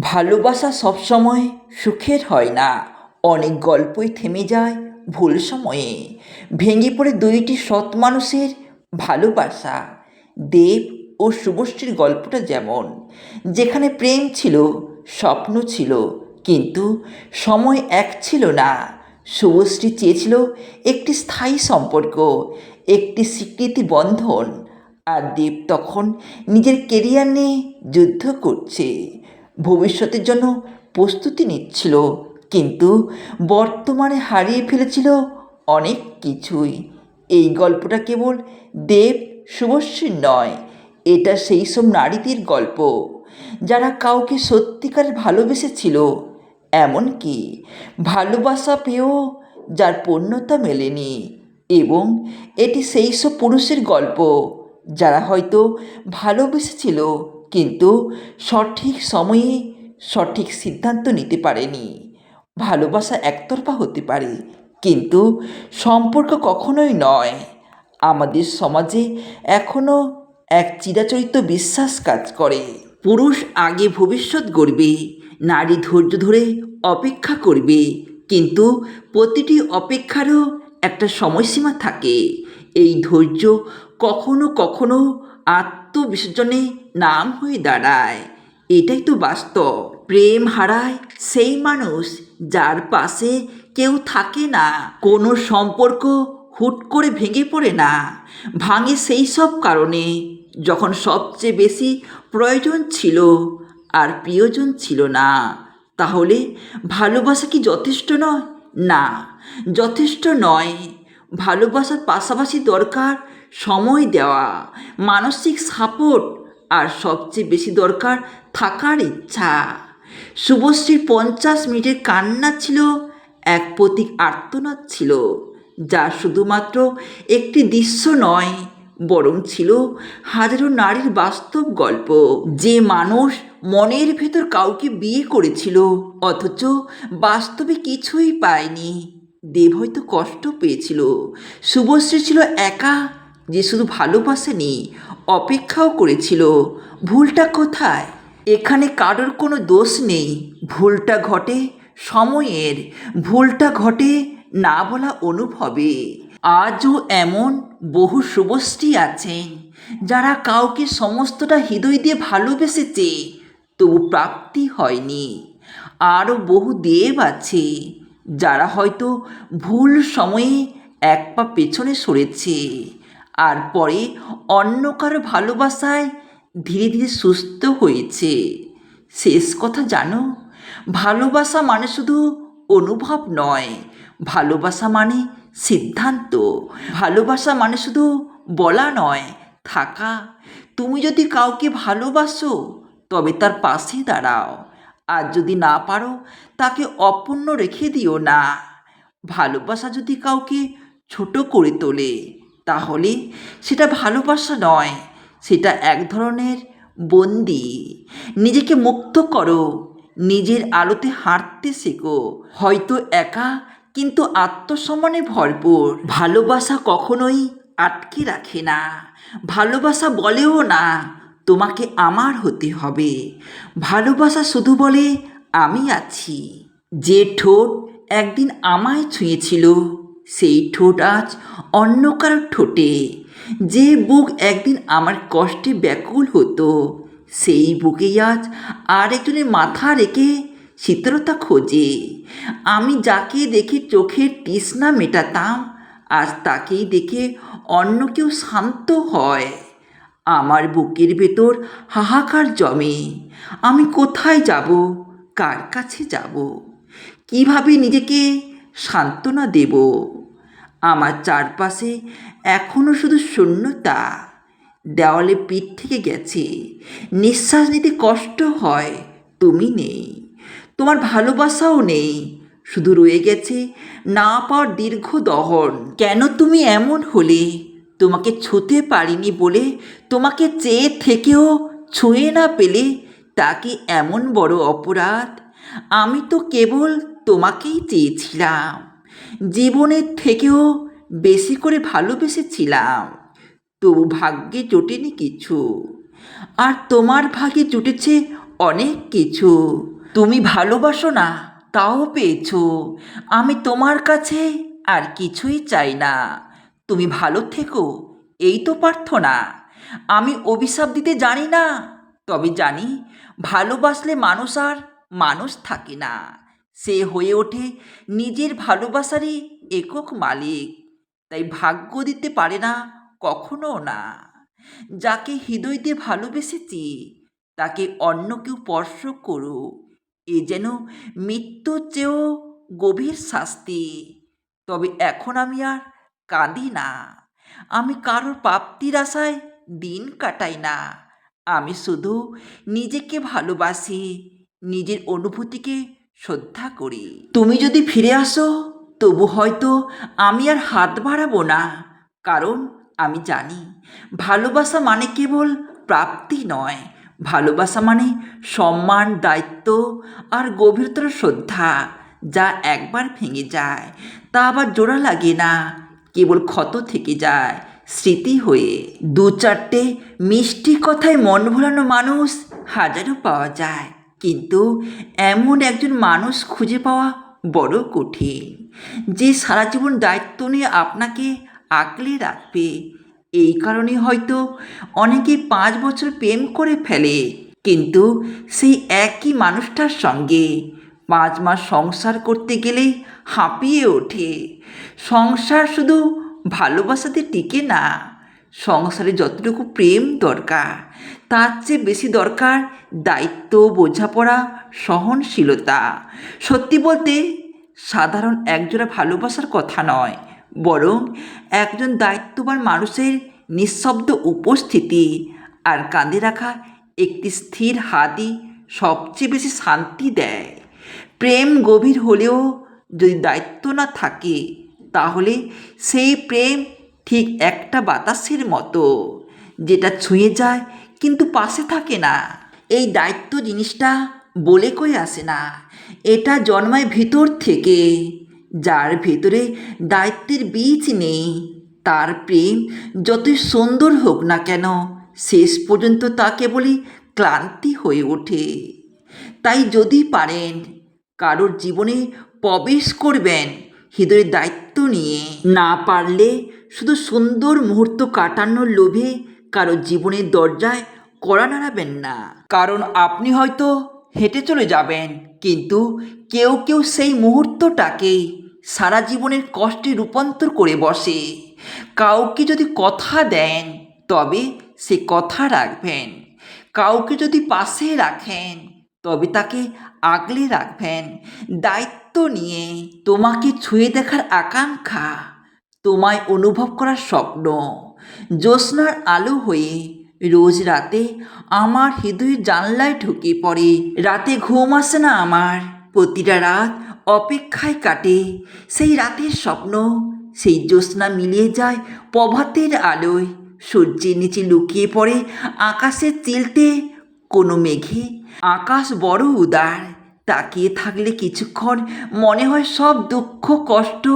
ভালোবাসা সবসময় সুখের হয় না। অনেক গল্পই থেমে যায় ভুল সময়ে। ভেঙে পড়ে দুইটি সৎ মানুষের ভালোবাসা। দেব ও শুভশ্রীর গল্পটা যেমন, যেখানে প্রেম ছিল, স্বপ্ন ছিল, কিন্তু সময় এক ছিল না। শুভশ্রী চেয়েছিল একটি স্থায়ী সম্পর্ক, একটি স্বীকৃতি বন্ধন, আর দেব তখন নিজের কেরিয়ার নিয়ে যুদ্ধ করছে। ভবিষ্যতের জন্য প্রস্তুতি নিচ্ছিল, কিন্তু বর্তমানে হারিয়ে ফেলেছিল অনেক কিছুই। এই গল্পটা কেবল দেব শুভশ্রীর নয়, এটা সেই সব নারীদের গল্প। যারা কাউকে সত্যিকার ভালোবেসেছিল, এমনকি ভালোবাসা পেয়েও যার পূর্ণতা মেলেনি। এবং এটি সেই সব পুরুষের গল্প, যারা হয়তো ভালোবেসেছিল কিন্তু সঠিক সময়ে সঠিক সিদ্ধান্ত নিতে পারেনি। ভালোবাসা একতরফা হতে পারে, কিন্তু সম্পর্ক কখনোই নয়। আমাদের সমাজে এখনও এক চিরাচরিত বিশ্বাস কাজ করে। পুরুষ আগে ভবিষ্যৎ গড়বে, নারী ধৈর্য ধরে অপেক্ষা করবে, কিন্তু প্রতিটি অপেক্ষারও একটা সময়সীমা থাকে। এই ধৈর্য কখনো কখনো আত্মবিসর্জনে নাম হয়ে দাঁড়ায়। এটাই তো বাস্তব। প্রেম হারায় সেই মানুষ যার পাশে কেউ থাকে না। কোনো সম্পর্ক হুট করে ভেঙে পড়ে না। ভাঙে সেই সব কারণে। যখন সবচেয়ে বেশি প্রয়োজন ছিল আর প্রিয়জন ছিল না, তাহলে ভালোবাসা কি যথেষ্ট নয়? না, যথেষ্ট নয়। ভালোবাসার পাশাপাশি দরকার সময় দেওয়া, মানসিক সাপোর্ট আর সবচেয়ে বেশি দরকার থাকার ইচ্ছা। শুভশ্রীর পঞ্চাশ মিনিটের কান্না ছিল, এক প্রতীক আর্তনাদ ছিল, যা শুধুমাত্র একটি দৃশ্য নয়, বরং ছিল হাজারো নারীর বাস্তব গল্প। যে মানুষ মনের ভেতর কাউকে বিয়ে করেছিল, অথচ বাস্তবে কিছুই পায়নি, দেব হয়তো কষ্ট পেয়েছিল। শুভশ্রী ছিল একা যে শুধু ভালোবাসেনি অপেক্ষাও করেছিল। ভুলটা কোথায়? এখানে কারোর কোনো দোষ নেই। ভুলটা ঘটে সময়ের, ভুলটা ঘটে না বলা অনুভবে। আজও এমন বহু শুভশ্রী আছেন, যারা কাউকে সমস্তটা হৃদয় দিয়ে ভালোবেসেছে, তবু প্রাপ্তি হয়নি। আরও বহু দেব আছে, যারা হয়তো ভুল সময়ে এক পা পেছনে সরেছে। আর পরে অন্য কারও ভালোবাসায় ধীরে ধীরে সুস্থ হয়েছে। শেষ কথা জানো, ভালোবাসা মানে শুধু অনুভব নয়, ভালোবাসা মানে সিদ্ধান্ত। ভালোবাসা মানে শুধু বলা নয়, থাকা। তুমি যদি কাউকে ভালোবাসো, তবে তার পাশে দাঁড়াও। আর যদি না পারো, তাকে অপূর্ণ রেখে দিও না। ভালোবাসা যদি কাউকে ছোট করে তোলে তাহলে সেটা ভালোবাসা নয়, সেটা এক ধরনের বন্দি। নিজেকে মুক্ত করো, নিজের আলোতে হাঁটতে শেখো। হয়তো একা, কিন্তু আত্মসম্মানে ভরপুর। ভালোবাসা কখনোই আটকে রাখে না। ভালোবাসা বলেও না, তোমাকে আমার হতে হবে। ভালোবাসা শুধু বলে আমি আছি। যে ঠোঁট একদিন আমায় ছুঁয়েছিল সেই ঠোঁট আজ অন্য কারও ঠোঁটে। যে বুক একদিন আমার কষ্টে ব্যাকুল হতো, সেই বুকেই আজ আরেকজনের মাথা রেখে শীতলতা খোঁজে। আমি যাকে দেখে চোখের তৃষ্ণা মেটাতাম, আজ তাকেই দেখে অন্য কেউ শান্ত হয়। আমার বুকের ভেতর হাহাকার জমে, আমি কোথায় যাব, কার কাছে যাব, কীভাবে নিজেকে সান্ত্বনা দেব? আমার চারপাশে এখনও শুধু শূন্যতা। দেওয়ালে পিঠ থেকে গেছে। নিঃশ্বাস নিতে কষ্ট হয়। তুমি নেই। তোমার ভালোবাসাও নেই। শুধু রয়ে গেছে না পাওয়ার দীর্ঘ দহন। কেন তুমি এমন হলে? তোমাকে ছুঁতে পারিনি বলে, তোমাকে চেয়ে থেকেও ছুঁয়ে না পেলে তাকে এমন বড় অপরাধ? আমি তো কেবল তোমাকেই চেয়েছিলাম। জীবনের থেকেও বেশি করে ভালোবেসেছিলাম। তবু ভাগ্যে জোটেনি কিছু। আর তোমার ভাগ্যে জুটেছে অনেক কিছু। তুমি ভালোবাসো না, তাও পেয়েছ। আমি তোমার কাছে আর কিছুই চাই না। তুমি ভালো থেকো, এই তো প্রার্থনা। আমি অভিশাপ দিতে জানি না, তবে জানি ভালোবাসলে মানুষ আর মানুষ থাকে না। সে হয়ে ওঠে নিজের ভালোবাসারই একক মালিক। তাই ভাগ্য দিতে পারে না, কখনো না। যাকে হৃদয় দিয়ে ভালোবেসেছি, তাকে অন্য কেউ স্পর্শ করো এ যেন মৃত্যুর চেয়েও গভীর শাস্তি। তবে এখন আমি আর কাঁদি না। আমি কারোর প্রাপ্তির আশায় দিন কাটাই না। আমি শুধু নিজেকে ভালোবাসি, নিজের অনুভূতিকে শ্রদ্ধা করি। তুমি যদি ফিরে আসো, তবু হয়তো আমি আর হাত বাড়াবো না। কারণ আমি জানি, ভালোবাসা মানে কেবল প্রাপ্তি নয়। ভালোবাসা মানে সম্মান, দায়িত্ব আর গভীরতর শ্রদ্ধা যা একবার ভেঙে যায়, তা আবার জোড়া লাগে না। কেবল ক্ষত থেকে যায় স্মৃতি হয়ে। দু চারটে মিষ্টি কথায় মন ভোলানো মানুষ হাজারও পাওয়া যায়। কিন্তু এমন একজন মানুষ খুঁজে পাওয়া বড় কঠিন, যে সারা জীবন দায়িত্ব নিয়ে আপনাকে আঁকলে রাখবে। এই কারণে হয়তো অনেকে পাঁচ বছর প্রেম করে ফেলে, কিন্তু সেই একই মানুষটার সঙ্গে পাঁচ মাস সংসার করতে গেলেই হাঁপিয়ে ওঠে। সংসার শুধু ভালোবাসাতে টিকে না সংসারে যতটুকু প্রেম দরকার, তার চেয়ে বেশি দরকার দায়িত্ব, বোঝাপড়া, সহনশীলতা। সত্যি বলতে, সাধারণ একজোড়া ভালোবাসার কথা নয়, বরং একজন দায়িত্ববান মানুষের নিঃশব্দ উপস্থিতি আর কাঁধে রাখা একটি স্থির হাতই সবচেয়ে বেশি শান্তি দেয়। প্রেম গভীর হলেও যদি দায়িত্ব না থাকে, তাহলে সেই প্রেম ঠিক একটা বাতাসের মতো, যেটা ছুঁয়ে যায় কিন্তু পাশে থাকে না। এই দায়িত্ব জিনিসটা বলে কই আসে না। এটা জন্মায় ভিতর থেকে। যার ভেতরে দায়িত্বের বীজ নেই, তার প্রেম যতই সুন্দর হোক না কেন, শেষ পর্যন্ত তা কেবলই ক্লান্তি হয়ে ওঠে। তাই যদি পারেন, কারোর জীবনে প্রবেশ করবেন। হৃদয়ের দায়িত্ব নিয়ে। না পারলে শুধু সুন্দর মুহূর্ত কাটানোর লোভে কারও জীবনের দরজায় কড়া নাড়াবেন না। কারণ আপনি হয়তো হেঁটে চলে যাবেন, কিন্তু কেউ কেউ সেই মুহূর্তটাকেই সারা জীবনের কষ্টে রূপান্তর করে বসে। কাউকে যদি কথা দেন, তবে সে কথা রাখবেন। কাউকে যদি পাশে রাখেন তবে তাকে আগলে রাখবেন। দায়িত্ব নিয়ে তোমাকে ছুঁয়ে দেখার আকাঙ্ক্ষা তোমায় অনুভব করার স্বপ্ন। জ্যোৎস্নার আলো হয়ে রোজ রাতে আমার হৃদয়ের জানলায় ঢুকে পড়ে। রাতে ঘুম আসে না আমার। প্রতিটা রাত অপেক্ষায় কাটে। সেই রাতের স্বপ্ন, সেই জ্যোৎস্না মিলিয়ে যায় প্রভাতের আলোয়। সূর্যের নিচে লুকিয়ে পড়ে আকাশে চিলতে কোনো মেঘে আকাশ বড় উদার, তাকিয়ে থাকলে কিছুক্ষণ মনে হয় সব দুঃখ, কষ্ট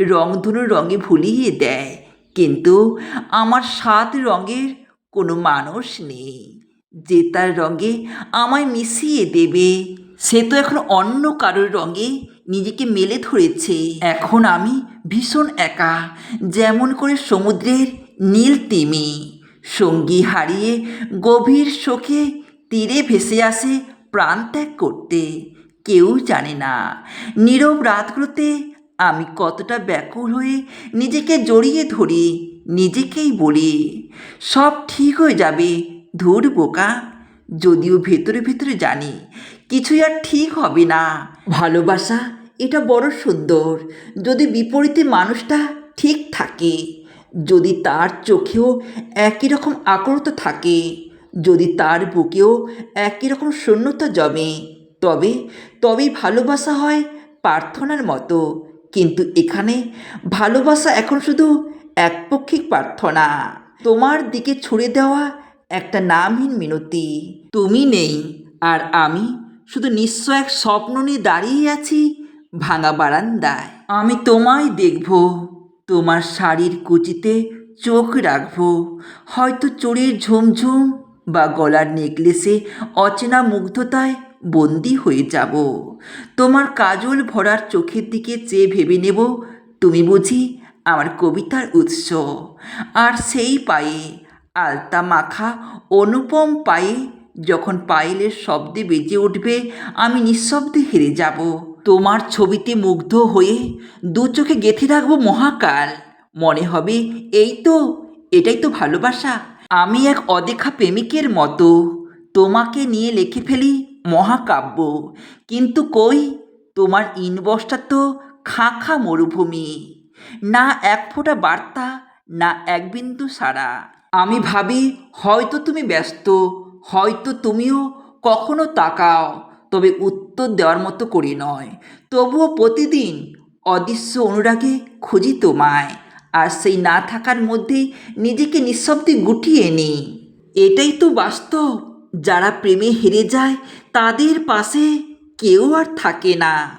রংধনু রঙে ভুলিয়ে দেয়। কিন্তু আমার সাত রঙের কোনো মানুষ নেই। যে তার রঙে আমায় মিশিয়ে দেবে, সে তো এখন অন্য কারোর রঙে নিজেকে মেলে ধরেছে। এখন আমি ভীষণ একা, যেমন করে সমুদ্রের নীল তিমি। সঙ্গী হারিয়ে গভীর শোকে তীরে ভেসে আসে প্রাণ ত্যাগ করতে। কেউ জানে না। নীরব রাতগুলোতে আমি কতটা ব্যাকুল হয়ে নিজেকে জড়িয়ে ধরি, নিজেকেই বলি, সব ঠিক হয়ে যাবে, ধুর বোকা। যদিও ভেতরে ভেতরে জানি কিছুই আর ঠিক হবে না। ভালোবাসা, এটা বড় সুন্দর। যদি বিপরীতে মানুষটা ঠিক থাকে, যদি তার চোখেও একই রকম আকুলতা থাকে যদি তার বুকেও একই রকম শূন্যতা জমে, তবে, তবেই ভালোবাসা হয় প্রার্থনার মতো। কিন্তু এখানে ভালোবাসা এখন শুধু একপক্ষিক প্রার্থনা। তোমার দিকে ছুড়ে দেওয়া একটা নামহীন মিনতি। তুমি নেই, আর আমি শুধু নিঃস্ব এক স্বপ্ন নিয়ে দাঁড়িয়ে আছি ভাঙা বারান্দায়। আমি তোমায় দেখব, তোমার শাড়ির কুচিতে চোখ রাখব। হয়তো চড়ির ঝুমঝুম বা গলার নেকলেসে অচেনা মুগ্ধতায় বন্দি হয়ে যাব। তোমার কাজল ভরার চোখের দিকে চেয়ে ভেবে নেব, তুমি বুঝি আমার কবিতার উৎস। আর সেই পায়ে আলতা মাখা অনুপম পায়ে যখন পায়েলের শব্দে বেজে উঠবে, আমি নিঃশব্দে হেরে যাব। তোমার ছবিতে মুগ্ধ হয়ে দু চোখে গেঁথে রাখব মহাকাল। মনে হবে, এই তো, এটাই তো ভালোবাসা। আমি এক অদেখা প্রেমিকের মতো। তোমাকে নিয়ে লিখে ফেলি মহাকাব্য। কিন্তু কই? তোমার ইনবক্সটা তো খাঁ খাঁ মরুভূমি। না এক ফোঁটা বার্তা, না এক বিন্দু সারা আমি ভাবি, হয়তো তুমি ব্যস্ত, হয়তো তুমিও কখনো তাকাও, তবে উত্তর দেওয়ার মতো করি নয়। তবুও প্রতিদিন অদৃশ্য অনুরাগে খুঁজি তোমায়। আর সেই না থাকার মধ্যেই নিজেকে নিঃশব্দে গুটিয়ে নিই। এটাই তো বাস্তব। যারা প্রেমে হেরে যায়, তাদের পাশে কেউ আর থাকে না।